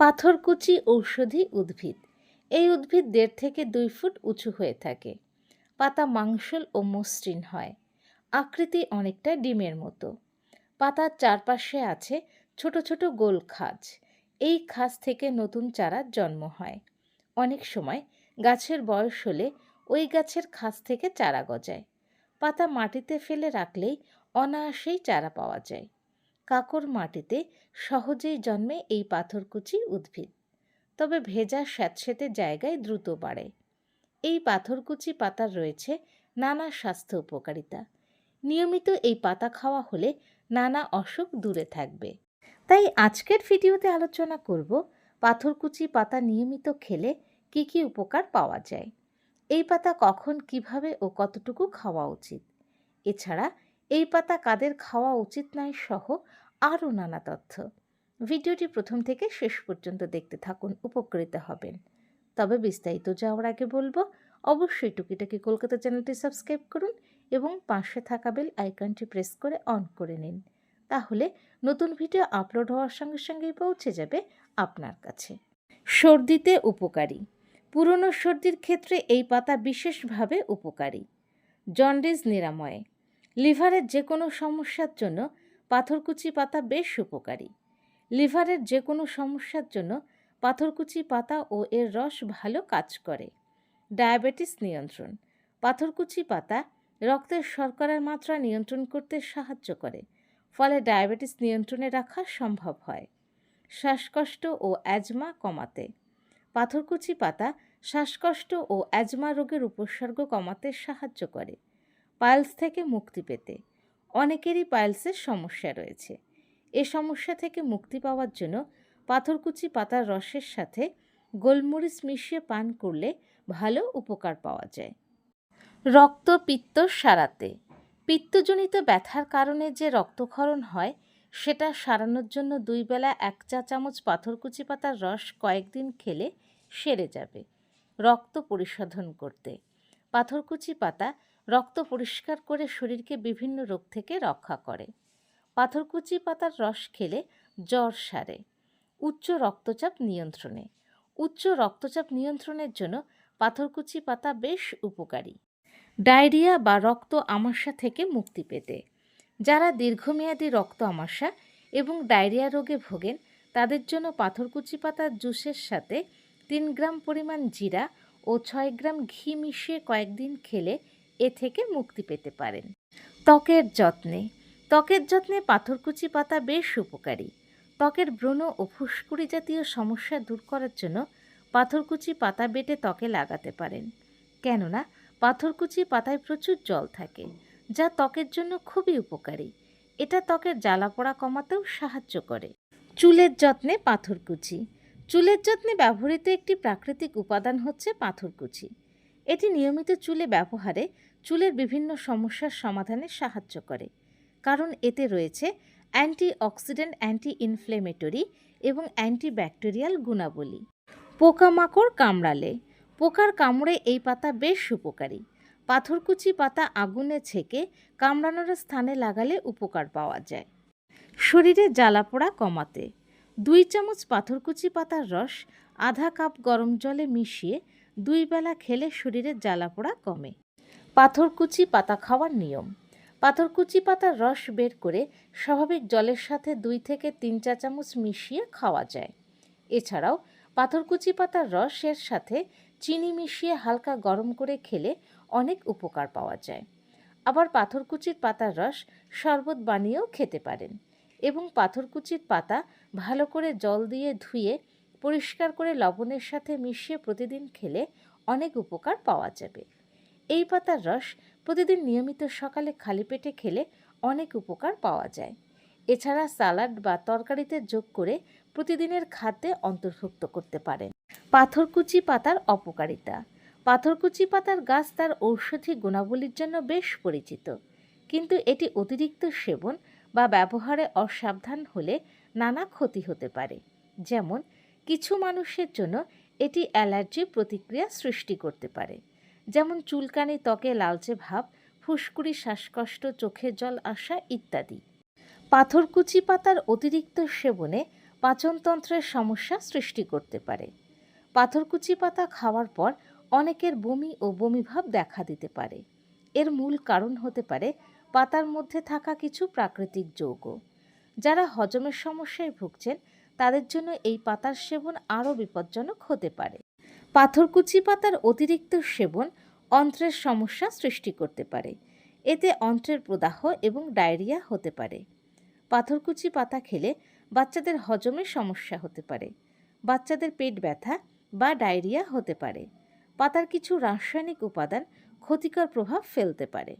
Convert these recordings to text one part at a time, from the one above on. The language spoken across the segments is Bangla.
পাথরকুচি ঔষধি উদ্ভিদ। এই উদ্ভিদ দেড় থেকে দুই ফুট উঁচু হয়ে থাকে। পাতা মাংসল ও মসৃণ হয়। আকৃতি অনেকটা ডিমের মতো। পাতার চারপাশে আছে ছোট ছোট গোল খাজ। এই খাজ থেকে নতুন চারার জন্ম হয়। অনেক সময় গাছের বয়স হলে ওই গাছের খাঁজ থেকে চারা গজায়। পাতা মাটিতে ফেলে রাখলেই অনায়াসেই চারা পাওয়া যায়। কাকর মাটিতে সহজেই জন্মে এই পাথরকুচি উদ্ভিদ। তবে ভেজা স্যাঁতসেঁতে জায়গায় দ্রুত বাড়ে। এই পাথরকুচি পাতার রয়েছে নানা স্বাস্থ্য উপকারিতা। নিয়মিত এই পাতা খাওয়া হলে নানা অসুখ দূরে থাকবে। তাই আজকের ভিডিওতে আলোচনা করব পাথরকুচি পাতা নিয়মিত খেলে কি কি উপকার পাওয়া যায়। এই পাতা কখন, কীভাবে ও কতটুকু খাওয়া উচিত? এছাড়া এই পাতা কাদের খাওয়া উচিত নয় সহ আরও নানা তথ্য। ভিডিওটি প্রথম থেকে শেষ পর্যন্ত দেখতে থাকুন, উপকৃত হবেন। তবে বিস্তারিত যাওয়ার আগে বলব, অবশ্যই টুকিটাকি কলকাতা চ্যানেলটি সাবস্ক্রাইব করুন এবং পাশে থাকা বেল আইকনটি প্রেস করে অন করে নিন। তাহলে নতুন ভিডিও আপলোড হওয়ার সঙ্গে সঙ্গেই পৌঁছে যাবে আপনার কাছে। সর্দিতে উপকারী। পুরনো সর্দির ক্ষেত্রে এই পাতা বিশেষভাবে উপকারী। জন্ডিস নিরাময়ে। লিভারের যে কোনো সমস্যার জন্য পাথরকুচি পাতা বেশ উপকারী। লিভারের যে কোনো সমস্যার জন্য পাথরকুচি পাতা ও এর রস ভালো কাজ করে। ডায়াবেটিস নিয়ন্ত্রণ। পাথরকুচি পাতা রক্তের শর্করার মাত্রা নিয়ন্ত্রণ করতে সাহায্য করে, ফলে ডায়াবেটিস নিয়ন্ত্রণে রাখা সম্ভব হয়। শ্বাসকষ্ট ও অ্যাজমা কমাতে। পাথরকুচি পাতা শ্বাসকষ্ট ও অ্যাজমা রোগের উপসর্গ কমাতে সাহায্য করে। পাইলস থেকে মুক্তি পেতে। অনেকেরই পাইলসের সমস্যা রয়েছে। এ সমস্যা থেকে মুক্তি পাওয়ার জন্য পাথরকুচি পাতার রসের সাথে গোলমরিচ মিশিয়ে পান করলে ভালো উপকার পাওয়া যায়। রক্ত পিত্ত সারাতে। পিত্তজনিত ব্যথার কারণে যে রক্তক্ষরণ হয়, সেটা সারানোর জন্য দুই বেলা এক চা চামচ পাথরকুচি পাতার রস কয়েকদিন খেলে সেরে যাবে। রক্ত পরিশোধন করতে। পাথরকুচি পাতা রক্ত পরিষ্কার করে শরীরকে বিভিন্ন রোগ থেকে রক্ষা করে। পাথরকুচি পাতার রস খেলে জ্বর সারে। উচ্চ রক্তচাপ নিয়ন্ত্রণে। উচ্চ রক্তচাপ নিয়ন্ত্রণের জন্য পাথরকুচি পাতা বেশ উপকারী। ডায়রিয়া বা রক্ত আমাশা থেকে মুক্তি পেতে। যারা দীর্ঘমেয়াদী রক্ত আমাশা এবং ডায়রিয়া রোগে ভোগেন, তাদের জন্য পাথরকুচি পাতার জুসের সাথে তিন গ্রাম পরিমাণ জিরা ও ছয় গ্রাম ঘি মিশিয়ে কয়েকদিন খেলে এ থেকে মুক্তি পেতে পারেন। ত্বকের যত্নে ত্বকের যত্নে পাথরকুচি পাতা বেশ উপকারী। ত্বকের ব্রণ ও ফুসকুড়ি জাতীয় সমস্যা দূর করার জন্য পাথরকুচি পাতা বেটে ত্বকে লাগাতে পারেন। কেননা, পাথরকুচি পাতায় প্রচুর জল থাকে, যা ত্বকের জন্য খুবই উপকারী। এটা ত্বকের জ্বালাপোড়া কমাতেও সাহায্য করে। চুলের যত্নে পাথরকুচি। চুলের যত্নে ব্যবহৃত একটি প্রাকৃতিক উপাদান হচ্ছে পাথরকুচি। এটি নিয়মিত চুলে ব্যবহারে চুলের বিভিন্ন সমস্যার সমাধানে সাহায্য করে, কারণ এতে রয়েছে অ্যান্টি অক্সিডেন্ট অ্যান্টি ইনফ্লেমেটরি এবং অ্যান্টিব্যাকটেরিয়াল গুণাবলী। পোকামাকড় কামড়ালে, পোকার কামড়ে এই পাতা বেশ উপকারী। পাথরকুচি পাতা আগুনে ছেঁকে কামড়ানোর স্থানে লাগালে উপকার পাওয়া যায়। শরীরে জ্বালাপোড়া কমাতে, দুই চামচ পাথরকুচি পাতার রস আধা কাপ গরম জলে মিশিয়ে দুই বেলা খেলে শরীরের জ্বালা পোড়া কমে। পাথরকুচি পাতা খাওয়ার নিয়ম। পাথরকুচি পাতার রস বের করে স্বাভাবিক জলের সাথে দুই থেকে তিন চা চামচ মিশিয়ে খাওয়া যায়। এছাড়াও পাথরকুচি পাতার রসের সাথে চিনি মিশিয়ে হালকা গরম করে খেলে অনেক উপকার পাওয়া যায়। আবার পাথরকুচির পাতার রস শরবত বানিয়েও খেতে পারেন এবং পাথরকুচির পাতা ভালো করে জল দিয়ে ধুয়ে পরিষ্কার করে লবণের সাথে মিশিয়ে প্রতিদিন খেলে অনেক উপকার পাওয়া যাবে। এই পাতার রস প্রতিদিন নিয়মিত সকালে খালি পেটে খেলে অনেক উপকার পাওয়া যায়। এছাড়া সালাড বা তরকারিতে যোগ করে প্রতিদিনের খাদ্যে অন্তর্ভুক্ত করতে পারেন। পাথরকুচি পাতার অপকারিতা। পাথরকুচি পাতার গাছ তার ঔষধি গুণাবলীর জন্য বেশ পরিচিত। কিন্তু এটি অতিরিক্ত সেবন বা ব্যবহারে অসাবধান হলে নানা ক্ষতি হতে পারে। যেমন কিছু মানুষের জন্য এটি অ্যালার্জি প্রতিক্রিয়া সৃষ্টি করতে পারে। যেমন চুলকানি, ত্বকে লালচে ভাব, ফুসকুড়ি, শ্বাসকষ্ট, চোখের জল আসা ইত্যাদি। পাথরকুচি পাতার অতিরিক্ত সেবনে পাচনতন্ত্রের সমস্যা সৃষ্টি করতে পারে। পাথরকুচি পাতা খাওয়ার পর অনেকের বমি ও বমিভাব দেখা দিতে পারে। এর মূল কারণ হতে পারে পাতার মধ্যে থাকা কিছু প্রাকৃতিক যৌগ। যারা হজমের সমস্যায় ভুগছেন তাদের জন্য এই পাতার সেবন আরও বিপজ্জনক হতে পারে। পাথরকুচি পাতার অতিরিক্ত সেবন অন্ত্রের সমস্যা সৃষ্টি করতে পারে। এতে অন্ত্রের প্রদাহ এবং ডায়রিয়া হতে পারে। পাথরকুচি পাতা খেলে বাচ্চাদের হজমের সমস্যা হতে পারে। বাচ্চাদের পেট ব্যথা বা ডায়রিয়া হতে পারে। পাতার কিছু রাসায়নিক উপাদান ক্ষতিকর প্রভাব ফেলতে পারে।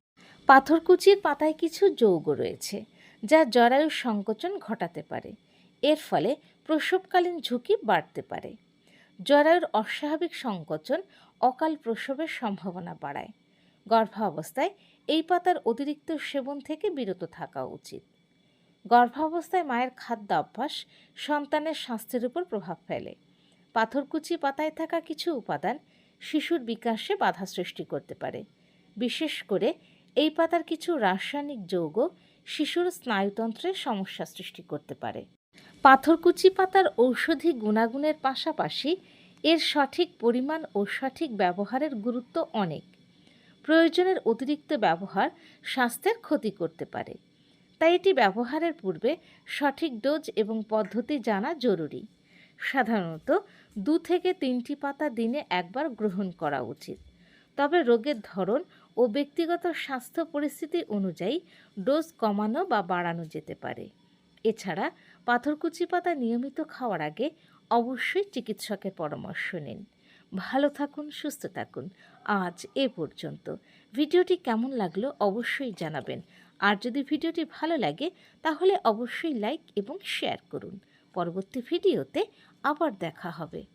পাথরকুচির পাতায় কিছু যৌগ রয়েছে, যা জরায়ুর সংকোচন ঘটাতে পারে। এর ফলে প্রসবকালীন ঝুঁকি বাড়তে পারে। জরায়ুর অস্বাভাবিক সংকোচন অকাল প্রসবের সম্ভাবনা বাড়ায়। গর্ভাবস্থায় এই পাতার অতিরিক্ত সেবন থেকে বিরত থাকা উচিত। গর্ভাবস্থায় মায়ের খাদ্য অভ্যাস সন্তানের স্বাস্থ্যের উপর প্রভাব ফেলে। পাথরকুচি পাতায় থাকা কিছু উপাদান শিশুর বিকাশে বাধা সৃষ্টি করতে পারে। বিশেষ করে এই পাতার কিছু রাসায়নিক যৌগ শিশুর স্নায়ুতন্ত্রের সমস্যা সৃষ্টি করতে পারে। পাথরকুচি পাতার ঔষধি গুণাগুণের পাশাপাশি এর সঠিক পরিমাণ ও সঠিক ব্যবহারের গুরুত্ব অনেক। প্রয়োজনের অতিরিক্ত ব্যবহার স্বাস্থ্যের ক্ষতি করতে পারে। তাই এটি ব্যবহারের পূর্বে সঠিক ডোজ এবং পদ্ধতি জানা জরুরি। সাধারণত দু থেকে তিনটি পাতা দিনে একবার গ্রহণ করা উচিত। তবে রোগের ধরন ও ব্যক্তিগত স্বাস্থ্য পরিস্থিতি অনুযায়ী ডোজ কমানো বা বাড়ানো যেতে পারে। এছাড়া পাথরকুচি পাতা নিয়মিত খাওয়ার আগে অবশ্যই চিকিৎসকের পরামর্শ নিন। ভালো থাকুন, সুস্থ থাকুন। আজ এ পর্যন্ত। ভিডিওটি কেমন লাগল অবশ্যই জানাবেন। আর যদি ভিডিওটি ভালো লাগে, তাহলে অবশ্যই লাইক এবং শেয়ার করুন। পরবর্তী ভিডিওতে আবার দেখা হবে।